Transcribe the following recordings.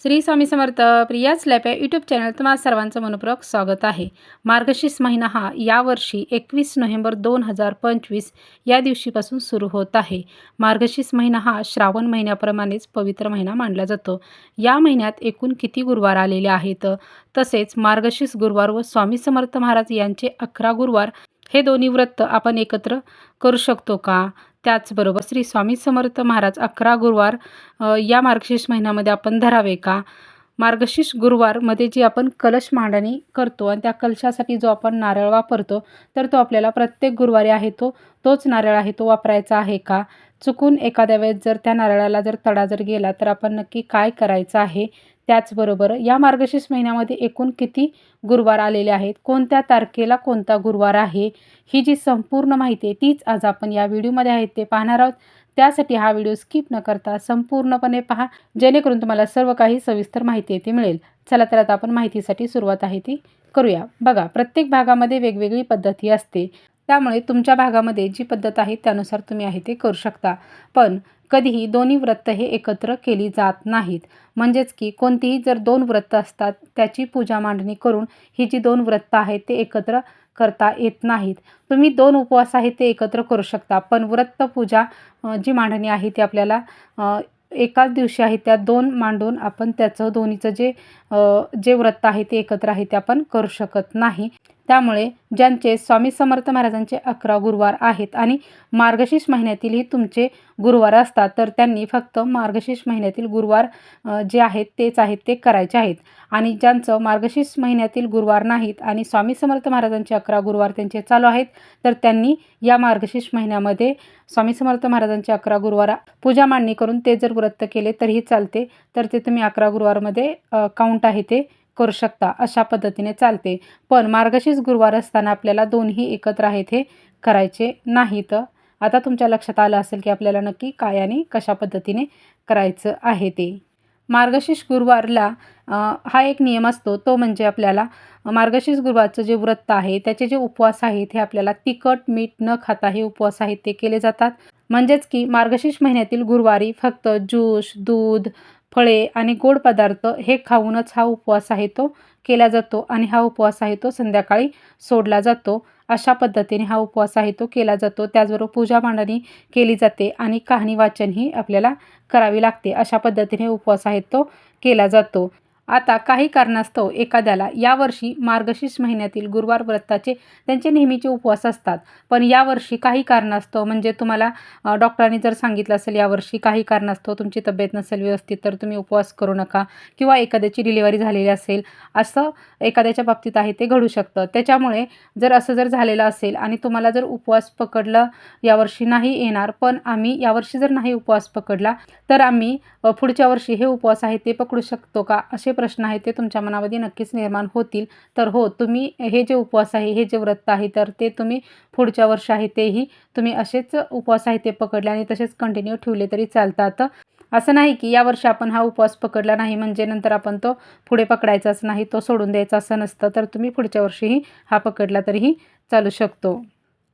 श्री स्वामी समर्थ प्रियाच लॅप या यूट्यूब चॅनल तुम्हाला सर्वांचं मनपूर्वक स्वागत आहे. मार्गशीर्ष महिना हा यावर्षी एकवीस नोव्हेंबर दोन हजार पंचवीस या दिवशीपासून सुरू होत आहे. मार्गशीर्ष महिना हा श्रावण महिन्याप्रमाणेच पवित्र महिना मानला जातो. या महिन्यात एकूण किती गुरुवार आलेले आहेत? तसेच मार्गशीर्ष गुरुवार व स्वामी समर्थ महाराज यांचे अकरा गुरुवार हे दोन्ही व्रत आपण एकत्र करू शकतो का? त्याचबरोबर श्री स्वामी समर्थ महाराज अकरा गुरुवार या मार्गशीर्ष महिन्यामध्ये आपण धरावे का? मार्गशीर्ष गुरुवारमध्ये जी आपण कलश मांडणी करतो आणि त्या कलशासाठी जो आपण नारळ वापरतो तर तो आपल्याला प्रत्येक गुरुवारी आहे तो तोच नारळ आहे तो वापरायचा आहे का? चुकून एखाद्या वेळेस जर त्या नारळाला जर तडा जर गेला तर आपण नक्की काय करायचं आहे त्याचबरोबर या मार्गशीर्ष महिन्यामध्ये एकूण किती गुरुवार आलेले आहेत? कोणत्या तारखेला कोणता गुरुवार आहे? ही जी संपूर्ण माहिती आहे तीच आज आपण या व्हिडिओमध्ये आहेत ते पाहणार आहोत. त्यासाठी हा व्हिडिओ स्किप न करता संपूर्णपणे पहा जेणेकरून तुम्हाला सर्व काही सविस्तर माहिती येते मिळेल. चला तर आता आपण माहितीसाठी सुरुवात आहे ती करूया. बघा प्रत्येक भागामध्ये वेगवेगळी पद्धती असते. त्यामुळे तुमच्या भागामध्ये जी पद्धत आहे त्यानुसार तुम्ही आहे ते करू शकता. पण कधीही दोन्ही व्रत हे एकत्र केली जात नाहीत. म्हणजेच की कोणतीही जर दोन व्रत असतात त्याची पूजा मांडणी करून ही जी दोन व्रत आहेत ते एकत्र करता येत नाहीत. तुम्ही दोन उपवास आहेत ते एकत्र करू शकता पण व्रत पूजा जी मांडणी आहे ती आपल्याला एकाच दिवशी आहे त्या दोन मांडून आपण त्याचं दोन्हीचं जे जे व्रत आहे ते एकत्र आहे ते आपण करू शकत नाही. त्यामुळे ज्यांचे स्वामी समर्थ महाराजांचे अकरा गुरुवार आहेत आणि मार्गशीर्ष महिन्यातीलही तुमचे गुरुवार असतात तर त्यांनी फक्त मार्गशीर्ष महिन्यातील गुरुवार जे आहेत तेच आहेत ते करायचे आहेत. आणि ज्यांचं मार्गशीर्ष महिन्यातील गुरुवार नाहीत आणि स्वामी समर्थ महाराजांचे अकरा गुरुवार त्यांचे चालू आहेत तर त्यांनी या मार्गशीर्ष महिन्यामध्ये स्वामी समर्थ महाराजांचे अकरा गुरुवार पूजा मांडणी करून ते जर व्रत केले तरीही चालते तर ते तुम्ही अकरा गुरुवारमध्ये काउंट आहे ते करू शकता अशा पद्धतीने चालते. पण मार्गशीर्ष गुरुवार असताना आपल्याला दोन्ही एकत्र आहेत हे करायचे नाहीत. आता तुमच्या लक्षात आलं असेल की आपल्याला नक्की काय आणि कशा पद्धतीने करायचं आहे ते. मार्गशीर्ष गुरुवारला हा एक नियम असतो. तो म्हणजे आपल्याला मार्गशीर्ष गुरुवारचं जे व्रत आहे त्याचे जे उपवास आहेत हे आपल्याला तिखट मीठ न खाता हे उपवास आहेत ते केले जातात. म्हणजेच की मार्गशीर्ष महिन्यातील गुरुवारी फक्त ज्यूस दूध फळे आणि गोड पदार्थ हे खाऊनच हा उपवास आहे तो केला जातो आणि हा उपवास आहे तो संध्याकाळी सोडला जातो. अशा पद्धतीने हा उपवास आहे तो केला जातो. त्याचबरोबर पूजा मांडणी केली जाते आणि कहाणी वाचनही आपल्याला करावी लागते. अशा पद्धतीने उपवास आहे तो केला जातो. आता काही कारणास्तव एखाद्याला यावर्षी मार्गशीर्ष महिन्यातील गुरुवार व्रताचे त्यांचे नेहमीचे उपवास असतात. पण यावर्षी काही कारणास्तव म्हणजे तुम्हाला डॉक्टरांनी जर सांगितलं असेल यावर्षी काही कारणास्तव तुमची तब्येत नसेल व्यवस्थित तर तुम्ही उपवास करू नका किंवा एखाद्याची डिलिव्हरी झालेली असेल असं एखाद्याच्या बाबतीत आहे ते घडू शकतं. त्याच्यामुळे जर असं जर झालेलं असेल आणि तुम्हाला जर उपवास पकडलं यावर्षी नाही येणार पण आम्ही यावर्षी जर नाही उपवास पकडला तर आम्ही पुढच्या वर्षी हे उपवास आहे ते पकडू शकतो का? असे प्रश्न आहेत ते तुमच्या मनामध्ये नक्कीच निर्माण होतील. तर हो तुम्ही हे जे उपवास आहे हे जे व्रत आहे तर ते तुम्ही पुढच्या वर्ष आहे तेही तुम्ही असेच उपवास आहे ते पकडले आणि तसेच कंटिन्यू ठेवले तरी चालतात. असं नाही की या वर्षी आपण हा उपवास पकडला नाही म्हणजे नंतर आपण तो पुढे पकडायचाच नाही तो सोडून द्यायचा असं नसतं. तर तुम्ही पुढच्या वर्षीही हा पकडला तरीही चालू शकतो.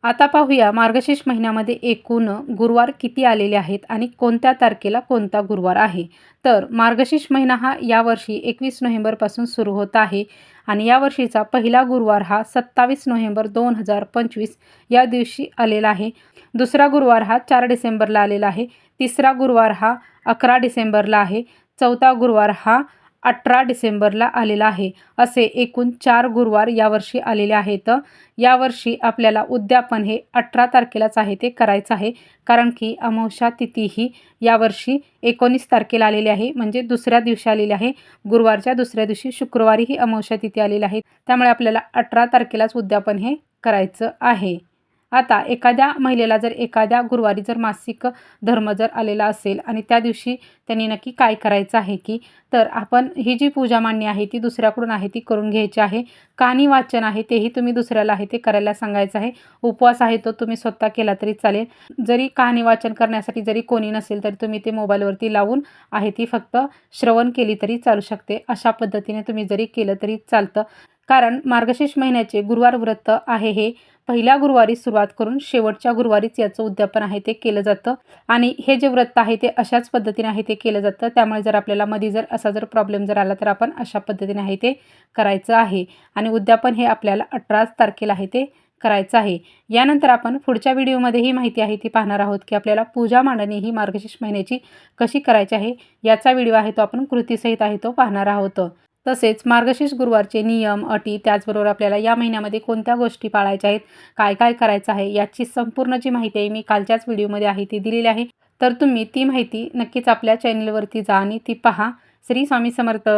आता पाहूया मार्गशीर्ष महिन्यामध्ये एकूण गुरुवार किती आलेले आहेत आणि कोणत्या तारखेला कोणता गुरुवार आहे? तर मार्गशीर्ष महिना हा यावर्षी एकवीस नोव्हेंबरपासून सुरू होत आहे आणि यावर्षीचा पहिला गुरुवार हा सत्तावीस नोव्हेंबर दोन हजार पंचवीस या दिवशी आलेला आहे. दुसरा गुरुवार हा चार डिसेंबरला आलेला आहे. तिसरा गुरुवार हा अकरा डिसेंबरला आहे. चौथा गुरुवार हा अठरा डिसेंबरला आलेला आहे. असे एकूण चार गुरुवार यावर्षी आलेले आहेत. यावर्षी आपल्याला उद्यापन हे अठरा तारखेलाच आहे ते करायचं आहे. कारण की अमावस्या तिथी ही यावर्षी एकोणीस तारखेला आलेली आहे म्हणजे दुसऱ्या दिवशी आलेली आहे. गुरुवारच्या दुसऱ्या दिवशी शुक्रवारी ही अमावस्या तिथी आलेली आहे. त्यामुळे आपल्याला अठरा तारखेलाच उद्यापन हे करायचं आहे. आता एखाद्या महिलेला जर एखाद्या गुरुवारी जर मासिक धर्म जर आलेला असेल आणि त्या दिवशी त्यांनी नक्की काय करायचं आहे की तर आपण ही जी पूजा मांडणी आहे ती दुसऱ्याकडून आहे ती करून घ्यायची आहे. कानी वाचन आहे तेही तुम्ही दुसऱ्याला आहे ते करायला सांगायचं आहे. उपवास आहे तो तुम्ही स्वतः केला तरी चालेल. जरी कहाणी वाचन करण्यासाठी जरी कोणी नसेल तरी तुम्ही ते मोबाईलवरती लावून आहे ती फक्त श्रवण केली तरी चालू शकते. अशा पद्धतीने तुम्ही जरी केलं तरी चालतं. कारण मार्गशीर्ष महिन्याचे गुरुवार व्रत आहे हे पहिल्या गुरुवारी सुरुवात करून शेवटच्या गुरुवारीच याचं उद्यापन आहे ते केलं जातं. आणि हे जे व्रत आहे ते अशाच पद्धतीने आहे ते केलं जातं. त्यामुळे जर आपल्याला मध्ये जर असा जर प्रॉब्लेम जर आला तर आपण अशा पद्धतीने आहे ते करायचं आहे. आणि उद्यापन हे आपल्याला अठराच तारखेला आहे ते करायचं आहे. यानंतर आपण पुढच्या व्हिडिओमध्ये ही माहिती आहे ती पाहणार आहोत की आपल्याला पूजा मांडणी ही मार्गशीर्ष महिन्याची कशी करायची आहे याचा व्हिडिओ आहे तो आपण कृतीसहित आहे तो पाहणार आहोत. तसेच मार्गशीर्ष गुरुवारचे नियम अटी त्याचबरोबर आपल्याला या महिन्यामध्ये कोणत्या गोष्टी पाळायच्या आहेत काय काय करायचं आहे याची संपूर्ण जी माहिती आहे मी कालच्याच व्हिडिओमध्ये आहे ती दिलेली आहे. तर तुम्ही ती माहिती नक्कीच आपल्या चॅनलवरती जा आणि ती पहा. श्री स्वामी समर्थ.